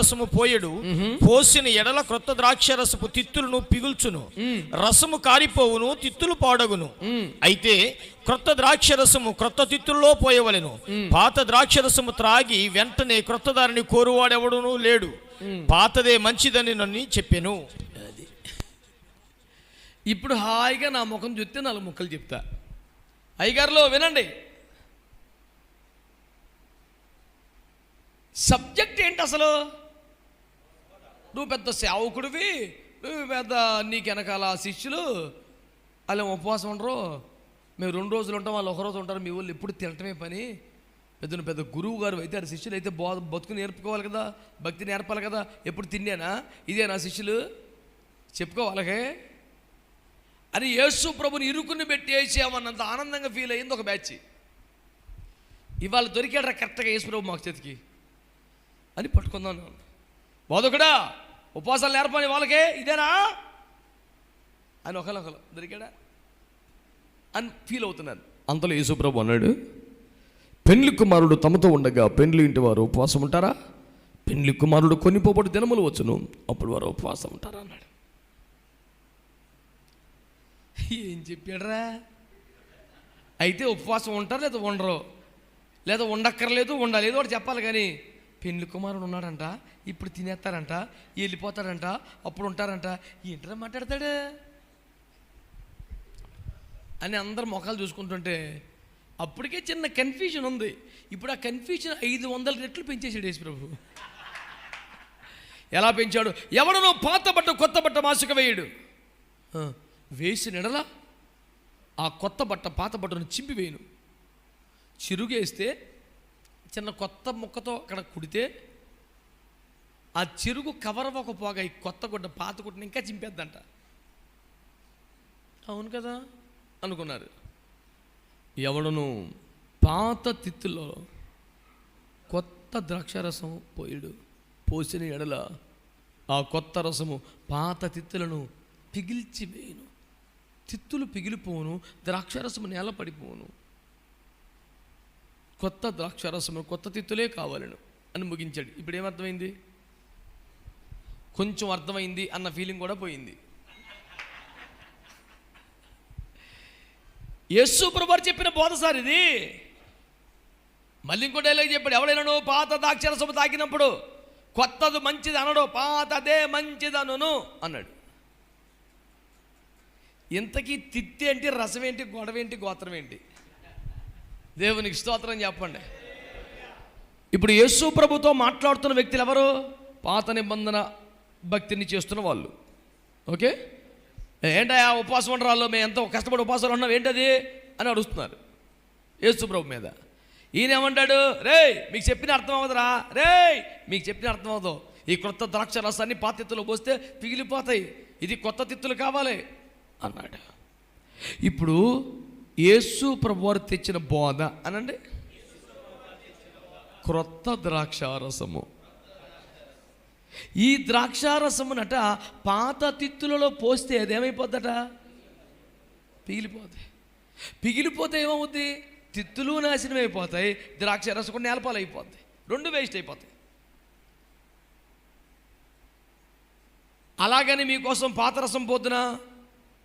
రసము పోయడు. పోసిన ఎడల క్రొత్త ద్రాక్ష రసపు తిత్తులను పిగుల్చును. రసము కారిపోవును తిత్తులు పాడగును. అయితే క్రొత్త ద్రాక్ష రసము క్రొత్త తిత్తుల్లో పోయవలెను. పాత ద్రాక్ష రసము త్రాగి వెంటనే క్రొత్త దారిని కోరువాడెవడును లేడు. పాతదే మంచిదని నన్ను చెప్పెను. ఇప్పుడు హాయిగా నా ముఖం చూస్తే నాలుగు ముక్కలు చెప్తా. అయ్యగారులో వినండి. సబ్జెక్ట్ ఏంటి అసలు? నువ్వు పెద్ద సేవకుడివి నువ్వు పెద్ద నీకు వెనకాల శిష్యులు. వాళ్ళు ఉపవాసం ఉండరు. మేము రెండు రోజులు ఉంటాం వాళ్ళు ఒక రోజు ఉంటారు. మీ వాళ్ళు ఎప్పుడు తినటమే పని. పెద్ద పెద్ద గురువు గారు అయితే ఆ శిష్యులు అయితే బో బతుకు నేర్పుకోవాలి కదా భక్తి నేర్పాలి కదా ఎప్పుడు తిన్నానా? ఇదే నా శిష్యులు చెప్పుకోవాలకే అని యేసు ప్రభుని ఇరుకుని పెట్టేసామన్నంత ఆనందంగా ఫీల్ అయ్యింది ఒక బ్యాచ్ ఇవాళ దొరికాడు కరెక్ట్గా యేసు ప్రభు మాకు చేతికి. అని పట్టుకుందాం బోధకుడా ఉపవాసాలు నేర్పని వాళ్ళకే ఇదేనా? అని ఒకరు దొరికాడా? అని ఫీల్ అవుతున్నాను. అంతలో యేసు ప్రభు అన్నాడు పెండ్లి కుమారుడు తమతో ఉండగా పెండ్లి ఇంటి వారు ఉపవాసం ఉంటారా? పెండ్లి కుమారుడు కొన్ని పోపటి దినములు వచ్చును అప్పుడు వారు ఉపవాసం ఉంటారా? అన్నాడు. ఏం చెప్పాడరా? అయితే ఉపవాసం ఉంటారు లేదా ఉండరు? లేదా ఉండక్కర్లేదు ఉండాలి ఏదో ఒకటి చెప్పాలి కానీ పెండ్లి కుమారుడు ఉన్నాడంట ఇప్పుడు తినేస్తారంట వెళ్ళిపోతారంట అప్పుడు ఉంటారంట ఏంటరా మాట్లాడతాడు? అని అందరు మొఖాలు చూసుకుంటుంటే అప్పటికే చిన్న కన్ఫ్యూజన్ ఉంది. ఇప్పుడు ఆ కన్ఫ్యూజన్ ఐదు వందల రెట్లు పెంచేసాడు యేసు ప్రభు ఎలా పెంచాడు? ఎవడనో పాత బట్ట కొత్త బట్ట మాసుక వేయడు. వేసి వేసిన ఆ కొత్త బట్ట పాత బట్టను చింపివేయను చిరుగేస్తే చిన్న కొత్త ముక్కతో అక్కడ కుడితే ఆ చిరుగు కవర్ అవ్వకపోగా ఈ కొత్త గుడ్డ పాత గుడ్డని ఇంకా చింపేద్దంట. అవును కదా? అనుకున్నారు. ఎవడను పాత తిత్తులో కొత్త ద్రాక్షారసం పోయిడు. పోసిన ఎడల ఆ కొత్త రసము పాత తిత్తులను పిగిల్చివేయును. తిత్తులు పిగిలిపోవును ద్రాక్షారసము నేల పడిపోవును. కొత్త ద్రాక్షారసము కొత్త తిత్తులే కావాలను అని ముగించాడు. ఇప్పుడు ఏమర్థమైంది? కొంచెం అర్థమైంది అన్న ఫీలింగ్ కూడా పోయింది. యేసు ప్రభువారు చెప్పిన బోధ సార్ ఇది. మళ్ళీ ఇంకో డైలాగ్ చెప్పాడు ఎవడైనా పాత ద్రాక్షరసము తాకినప్పుడు కొత్తది మంచిది అనడు పాతదే మంచిదనును అన్నాడు. ఇంతకీ తిత్తి ఏంటి రసం ఏంటి గొడవ ఏంటి గోత్రం ఏంటి? దేవునికి స్తోత్రం చెప్పండి. ఇప్పుడు యేసు ప్రభుతో మాట్లాడుతున్న వ్యక్తులు ఎవరు? పాత నిబంధన భక్తిని చేస్తున్న వాళ్ళు. ఓకే? ఏంటయ్యా ఉపవాసం ఉండరాళ్ళు మేము ఎంతో కష్టపడి ఉపవాసాలు ఉన్నాం ఏంటది? అని అడుగుతున్నారు యేసు ప్రభు మీద. ఈయన ఏమంటాడు? రే మీకు చెప్పిన అర్థం అవ్వదురా. రే మీకు చెప్పిన అర్థం అవ్వదు. ఈ కొత్త ద్రాక్ష రసాన్ని పాతిత్తులో పోస్తే పిగిలిపోతాయి ఇది కొత్త తిత్తులు కావాలి అన్నాడు. ఇప్పుడు యేసు ప్రభువారు తెచ్చిన బోధ అనండి క్రొత్త ద్రాక్షారసము ఈ ద్రాక్షారసమునట పాత తిత్తులలో పోస్తే అదేమైపోద్దట పిగిలిపోతాయి పిగిలిపోతే ఏమవుద్ది తిత్తులు నాశనం అయిపోతాయి ద్రాక్షారసం కూడా నేలపాలు అయిపోతాయి రెండు వేస్ట్ అయిపోతాయి అలాగని మీకోసం పాత రసం పోతున్నా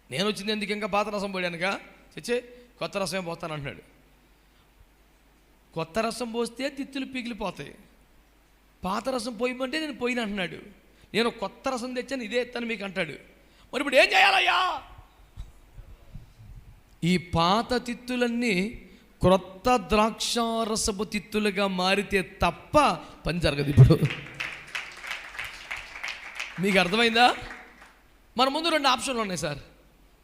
నేను వచ్చింది ఎందుకు ఇంకా పాత రసం పోయానుగా చచ్చే కొత్త రసమే పోతాను అంటున్నాడు. కొత్త రసం పోస్తే తిత్తులు పిగిలిపోతాయి పాత రసం పోయమంటే నేను పోయిన అంటున్నాడు. నేను కొత్త రసం తెచ్చాను ఇదే ఎత్తాను మీకు అంటాడు. మరి ఇప్పుడు ఏం చేయాలయ్యా? ఈ పాత తిత్తులన్నీ క్రొత్త ద్రాక్షారసపు తిత్తులుగా మారితే తప్ప పని జరగదు ఇప్పుడు. మీకు అర్థమైందా? మన ముందు రెండు ఆప్షన్లు ఉన్నాయి సార్.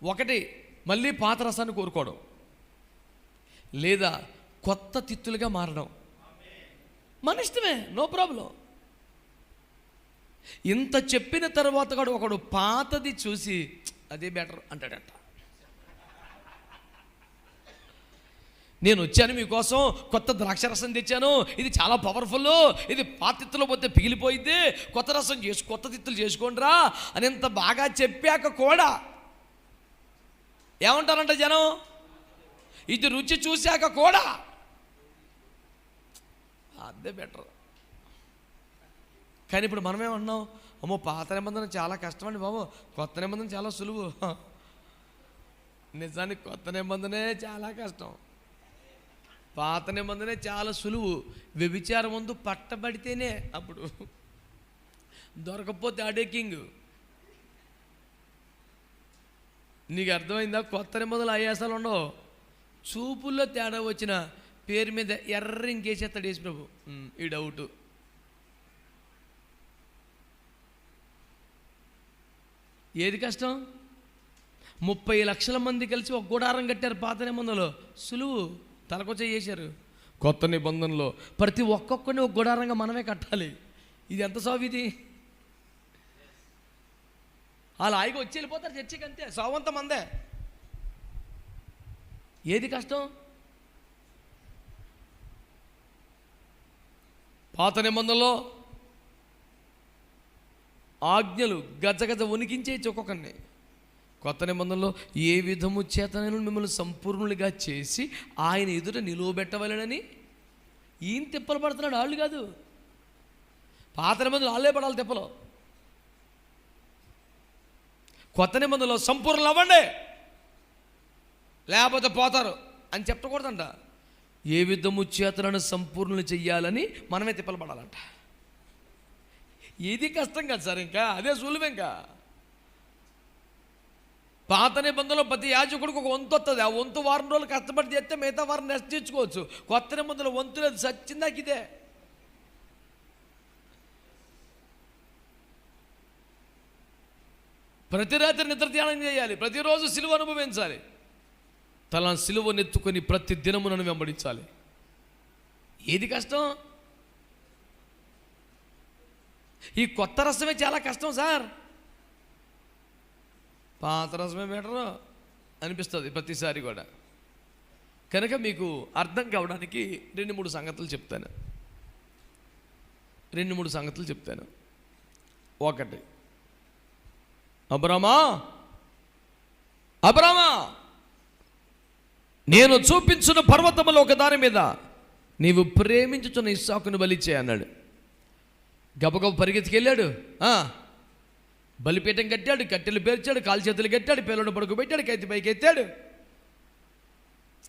ఒకటి మళ్ళీ పాత రసాన్ని కోరుకోవడం. లేదా కొత్త తిత్తులుగా మారడం. మన ఇష్టమే నో ప్రాబ్లం. ఇంత చెప్పిన తర్వాత కూడా ఒకడు పాతది చూసి అదే బెటర్ అంటాడట. నేను వచ్చాను మీకోసం కొత్త ద్రాక్ష రసం తెచ్చాను ఇది చాలా పవర్ఫుల్ ఇది పాతిత్తులు పోతే పిగిలిపోయింది కొత్త రసం చేసు కొత్త తిత్తులు చేసుకోండిరా అని ఇంత బాగా చెప్పాక కూడా ఏమంటారంట జనం? ఇది రుచి చూశాక కూడా అదే బెటర్ కానీ ఇప్పుడు మనమేమన్నాం అమ్మో పాత నిబంధన చాలా కష్టం అండి బాబు. కొత్త నిబంధన చాలా సులువు. నిజానికి కొత్త నిబంధనే చాలా కష్టం. పాత నిబంధనే చాలా సులువు. వ్యభిచారం ముందు పట్టబడితేనే అప్పుడు దొరకపోతే ఆడే కింగ్ నీకు అర్థమైందా? కొత్త నిబంధనలు అయ్యాసాలు ఉండవు. చూపుల్లో తేడా వచ్చిన పేరు మీద ఎర్ర ఇంకేసేస్తాడు యేసు ప్రభు ఈ డౌట్. ఏది కష్టం? ముప్పై లక్షల మంది కలిసి ఒక గుడారం కట్టారు పాత నిబంధనలో సులువు తలకొచ్చ చేశారు. కొత్త నిబంధనలో ప్రతి ఒక్కొక్కరిని ఒక గుడారంగా మనమే కట్టాలి. ఇది ఎంత సాగు ఇది? అలా ఆయిగా వచ్చి వెళ్ళిపోతారు చర్చికి అంతే. సావంత మందే ఏది కష్టం? పాత నిబంధనలో ఆజ్ఞలు గజగజ వణికించేయచ్చు ఒక్కొక్కరిని కొత్త నిబంధనలో ఏ విధము చేతనైనా మిమ్మల్ని సంపూర్ణులుగా చేసి ఆయన ఎదుట నిలువబెట్టవలనని? ఈయన తిప్పలు పడుతున్నాడు వాళ్ళు కాదు. పాత నిబంధనలు వాళ్ళే పడాలి తిప్పలు. కొత్త నిబంధనలో సంపూర్ణలు అవ్వండి. లేకపోతే పోతారు అని చెప్పకూడదంట. ఏ విధము చేతలను సంపూర్ణలు చెయ్యాలని మనమే తిప్పలపడాలంట ఇది కష్టం కదా సార్ ఇంకా అదే సులువు ఇంకా. పాత నిబంధనలో ప్రతి యాజకుడికి ఒక వంతు వస్తుంది ఆ వంతు వారం రోజులు కష్టపడి చేస్తే మిగతా వారం రెస్ట్ కొత్త నిబంధనలు వంతు లేదు సచ్చిందాక ఇదే. ప్రతి రాత్రి నిద్ర ధ్యానం చేయాలి. ప్రతిరోజు సిలువ అనుభవించాలి. తన సిలువనెత్తుకొని ప్రతి దినము నన్ను వెంబడించాలి. ఏది కష్టం? ఈ కొత్త రసమే చాలా కష్టం సార్. పాత రసమే బెటరు అనిపిస్తుంది ప్రతిసారి కూడా. కనుక మీకు అర్థం కావడానికి రెండు మూడు సంగతులు చెప్తాను. రెండు మూడు సంగతులు చెప్తాను. ఒకటి. అబ్రామా అబ్రామా నేను చూపించిన పర్వతములో ఒక దాని మీద. నీవు ప్రేమించుచున్న ఇస్సాకును బలిచే అన్నాడు. గబగబ పరిగెత్తికెళ్ళాడు. బలిపీఠం కట్టాడు కట్టెలు పేర్చాడు కాలు చేతులు కట్టాడు పిల్లడు పడుకోబెట్టాడు కైతి పైకి ఎత్తాడు.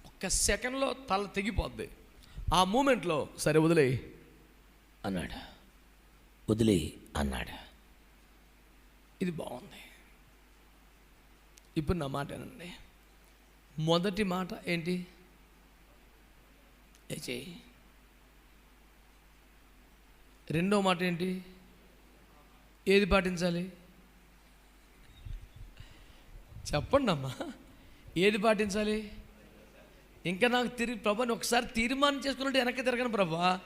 ఒక్క సెకండ్లో తల తెగిపోద్ది. ఆ మూమెంట్లో సరే వదిలే అన్నాడు. వదిలే అన్నాడు. ఇది బాగుంది. ఇప్పుడు నా మాట ఏనండి మొదటి మాట ఏంటి? చేయి రెండో మాట ఏంటి? ఏది పాటించాలి? చెప్పండి అమ్మా ఏది పాటించాలి? ఇంకా నాకు తిరిగి ప్రభాని ఒకసారి తీర్మానం చేసుకున్నట్టు వెనక్కి తిరగను ప్రభా.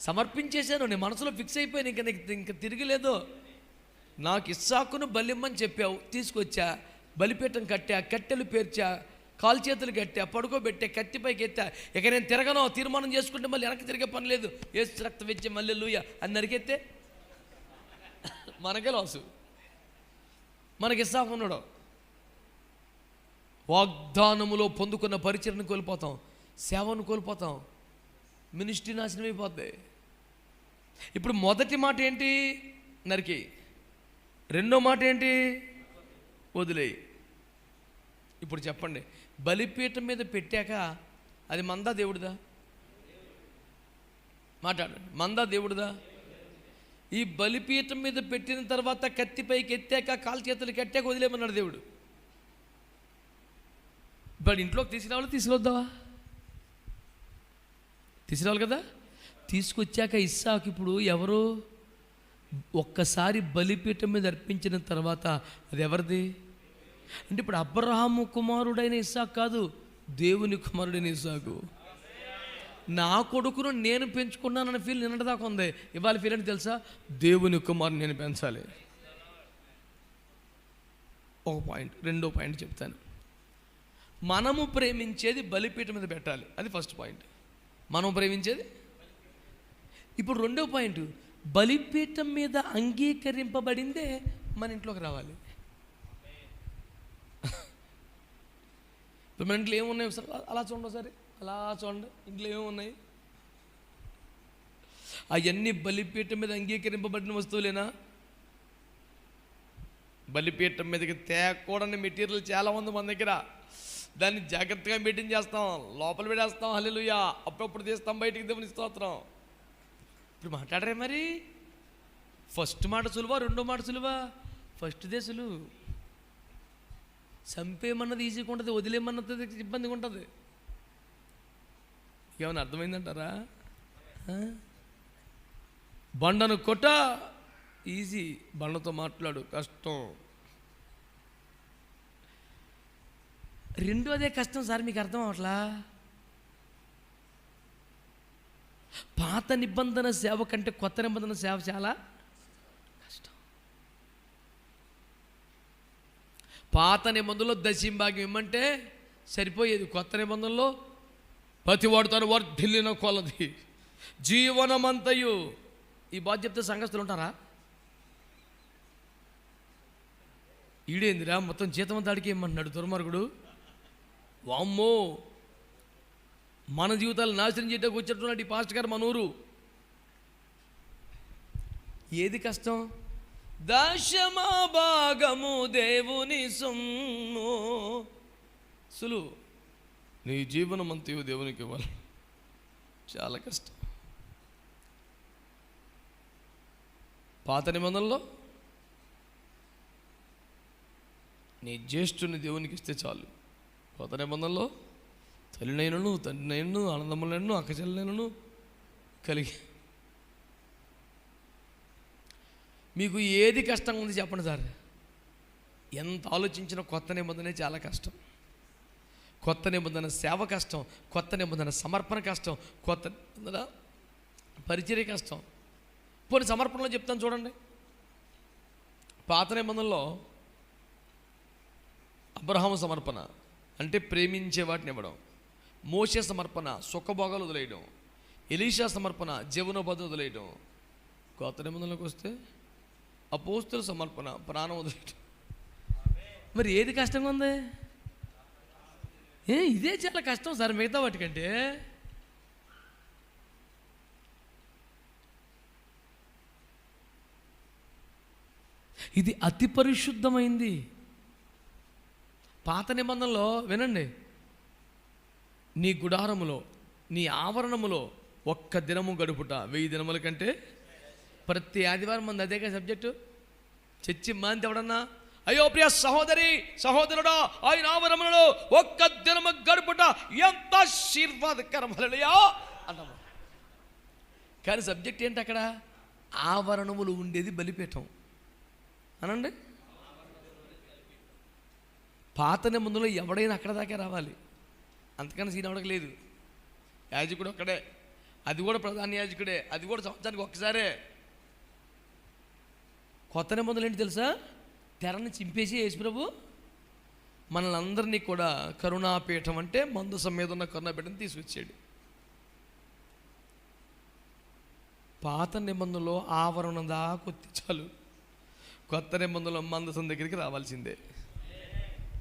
సమర్పించేశాను నేను మనసులో ఫిక్స్ అయిపోయాను ఇంకా నీకు ఇంకా తిరగలేదు నాకు ఇస్సాకును బలిమ్మని చెప్పావు తీసుకొచ్చా బలిపీఠం కట్టా కట్టెలు పేర్చా కాలు చేతులు కట్టా పడుకోబెట్టా కత్తిపైకి ఎత్తా ఇక నేను తిరగను తీర్మానం చేసుకుంటే మళ్ళీ వెనక్కి తిరిగే పని లేదు. ఏసు రక్త వెచ్చే మళ్ళీ లూయ అని నరికెత్తే మనకే లాసు మనకి ఇస్సాకు ఉన్నాడు. వాగ్దానములో పొందుకున్న పరిచయను కోల్పోతాం సేవను కోల్పోతాం మినిస్ట్రీ నాశనం అయిపోద్ది. ఇప్పుడు మొదటి మాట ఏంటి? నరికి. రెండో మాట ఏంటి? వదిలేయి. ఇప్పుడు చెప్పండి. బలిపీఠం మీద పెట్టాక అది మందా దేవుడిదా? మాట్లాడండి. మందా దేవుడిదా? ఈ బలిపీఠం మీద పెట్టిన తర్వాత కత్తిపైకి ఎత్తాక కాలు చేతులు కట్టాక వదిలేమన్నాడు దేవుడు. ఇప్పుడు ఇంట్లోకి తీసుకురావాలి తీసుకొద్దావా తీసుకురావాలి కదా? తీసుకొచ్చాక ఇస్సాకు ఇప్పుడు ఎవరు? ఒక్కసారి బలిపీఠం మీద అర్పించిన తర్వాత అది ఎవరిది? అంటే ఇప్పుడు అబ్రహాము కుమారుడైన ఇస్సాకు కాదు దేవుని కుమారుడైన ఇసాకు నా కొడుకును నేను పెంచుకున్నానన్న ఫీల్ నిన్నటిదాకా ఉంది. ఇవాళ ఫీల్ అంటే తెలుసా? దేవుని కుమారుని నేను పెంచాలి. ఒక పాయింట్ రెండో పాయింట్ చెప్తాను. మనము ప్రేమించేది బలిపీఠం మీద పెట్టాలి. అది ఫస్ట్ పాయింట్ మనం ప్రేమించేది? ఇప్పుడు రెండో పాయింట్ బలిపీఠం మీద అంగీకరింపబడిందే మన ఇంట్లోకి రావాలి. ఇప్పుడు మన ఇంట్లో ఏమున్నాయి సార్ అలా చూడండి ఒకసారి. అలా చూడండి. ఇంట్లో ఏమున్నాయి అవన్నీ బలిపీఠం మీద అంగీకరింపబడిన వస్తువులేనా? బలిపీఠం మీదకి తేకూడని మెటీరియల్ చాలా ఉంది మన దగ్గర. దాన్ని జాగ్రత్తగా మీటింగ్ చేస్తాం. లోపల పెట్టేస్తాం. హల్లెలూయా. అప్పుడప్పుడు తీస్తాం. బయటికి దేవుని స్తోత్రం. ఇప్పుడు మాట్లాడరే మరి. ఫస్ట్ మాట సులువా? రెండో మాట సులువా? ఫస్ట్దే సులువు. చంపేమన్నది ఈజీగా ఉంటుంది వదిలేమన్నది ఇబ్బందిగా ఉంటుంది. ఏమైనా అర్థమైందంటారా? బండను కొట్ట ఈజీ బండతో మాట్లాడు కష్టం. రెండోదే కష్టం సార్ మీకు అర్థం అవట్లా పాత నిబంధన సేవ కంటే కొత్త నిబంధన సేవ చాలా కష్టం పాత నిబంధనలో దశింభాగ్యం ఇమ్మంటే సరిపోయేది కొత్త నిబంధనలో ప్రతివాడు తను వర్ధిల్లిన కొలది. జీవనమంతయు. ఈ బాధ్యత చెప్తే సంఘస్థులు ఉంటారా? ఈడేందిరా? మొత్తం జీతం దాడికి అడిగి దుర్మార్గుడు? వామ్మో! మన జీవితాలు నాశనం చేయడానికి వచ్చేట్టున్నాడు ఈ పాస్టర్ గారు మన ఊరు. ఏది కష్టం? దశమ భాగము దేవుని సొమ్ము. సులువు నీ జీవనం అంతయు దేవునికి ఇవ్వాలి. చాలా కష్టం. పాత నిబంధనలో నీ జ్యేష్ఠుని దేవునికి ఇస్తే చాలు. కొత్త నిబంధనలో తల్లినైనను తండ్రినైనను ఆనందములైనను అక్కచెల్లైనను కలిగి మీకు ఏది కష్టంగా ఉంది చెప్పండి సార్. ఎంత ఆలోచించినా కొత్త నిబంధనే చాలా కష్టం. కొత్త నిబంధన సేవ కష్టం కొత్త నిబంధన సమర్పణ కష్టం కొత్త నిబంధన పరిచర్య కష్టం. పోనీ సమర్పణలో చెప్తాను చూడండి. పాత నిబంధనలో అబ్రహాము సమర్పణ అంటే ప్రేమించే వాటిని ఇవ్వడం మోసే సమర్పణ సుఖభోగాలు వదిలేయడం ఎలీషా సమర్పణ జీవనోపాధి వదిలేయడం. కొత్త నిబంధనలకు వస్తే అపోస్తుల సమర్పణ ప్రాణం వదిలేయడం మరి ఏది కష్టంగా ఉంది? ఏ ఇదే చాలా కష్టం సార్ మిగతా వాటికంటే. ఇది అతి పరిశుద్ధమైంది. పాత నిబంధనలో వినండి. నీ గుడారములో నీ ఆవరణములో ఒక్క దినము గడుపుట వెయ్యి దినముల కంటే ప్రతి ఆదివారం మంది అదేగా సబ్జెక్టు? చర్చి మాంతి ఎవడన్నా? అయ్యో ప్రియ సహోదరి సహోదరుడా ఆయన ఆవరణలో ఒక్క దినము గడుపుట ఎంత ఆశీర్వాదకరం హల్లెలూయా! కానీ సబ్జెక్ట్ ఏంటి అక్కడ? ఆవరణములు ఉండేది బలిపీఠం. అనండి? పాత నిబంధనలో ఎవడైనా అక్కడ దాకా రావాలి. అంతకన్నా సీన్ ఎవడకి లేదు. యాజకుడు ఒక్కడే. అది కూడా ప్రధాన యాజకుడే. అది కూడా సంవత్సరానికి ఒక్కసారే. కొత్త నిబంధనలు ఏంటి తెలుసా? తెరని చింపేసి యేసు ప్రభు మనల్ని అందరినీ కూడా కరుణాపీఠం అంటే మందసం మీద ఉన్న కరుణాపీఠం తీసుకొచ్చాడు. పాత నిబంధనలో ఆవరణ దాకొత్తి చాలు. కొత్త నిబంధనలో మందసం దగ్గరికి రావాల్సిందే.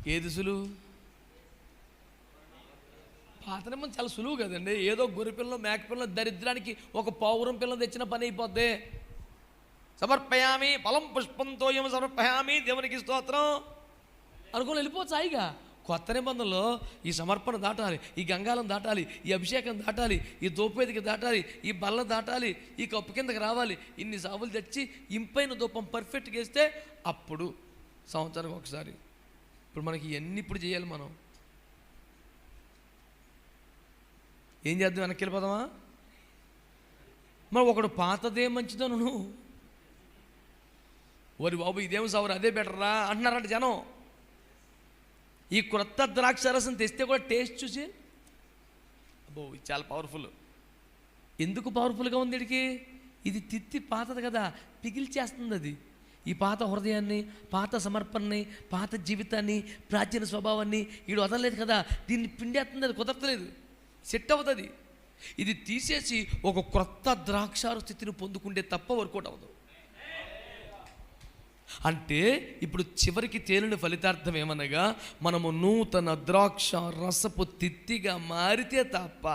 ఏది సులువు పాత నిబంధన చాలా సులువు కదండి. ఏదో గొర్రె పిల్ల మేక పిల్ల దరిద్రానికి ఒక పౌరం పిల్ల తెచ్చిన పని అయిపోద్ది. సమర్పయామి ఫలం పుష్పంతో ఏమో సమర్పయామి దేవునికి స్తోత్రం. అనుకుని వెళ్ళిపోవచ్చు హాయిగా. కొత్త నిబంధనలో ఈ సమర్పణ దాటాలి ఈ గంగాలం దాటాలి ఈ అభిషేకం దాటాలి ఈ దూపేదికి దాటాలి ఈ బల్ల దాటాలి ఈ కప్పు కిందకి రావాలి ఇన్ని సావులు తెచ్చి ఇంపైన దూపం పర్ఫెక్ట్గా వేస్తే అప్పుడు సంవత్సరానికి ఒకసారి. ఇప్పుడు మనకి ఇవన్నీ ఇప్పుడు చేయాలి మనం. ఏం చేద్దాం వెనక్కి వెళ్ళిపోదామా? మరి ఒకడు పాతదే మంచిదో నువ్వు ఓరి బాబు ఇదేం సవరు అదే బెటర్రా అంటున్నారంట జనం. ఈ క్రొత్త ద్రాక్షరసం తెస్తే కూడా టేస్ట్ చూసి అబ్బో ఇది చాలా పవర్ఫుల్ ఎందుకు పవర్ఫుల్గా ఉంది వీడికి ఇది తిత్తి పాతది కదా పిగిల్చేస్తుంది అది. ఈ పాత హృదయాన్ని పాత సమర్పణని పాత జీవితాన్ని ప్రాచీన స్వభావాన్ని వీడు వదలలేదు కదా దీన్ని పిండేస్తుంది అది కుదరతలేదు. సెట్ అవుతుంది. ఇది తీసేసి ఒక క్రొత్త ద్రాక్షారు స్థితిని పొందుకుంటే తప్ప వర్కౌట్ అవ్వదు. అంటే ఇప్పుడు చివరికి తేలిన ఫలితార్థం ఏమనగా మనము నూతన ద్రాక్ష రసపు తిత్తిగా మారితే తప్ప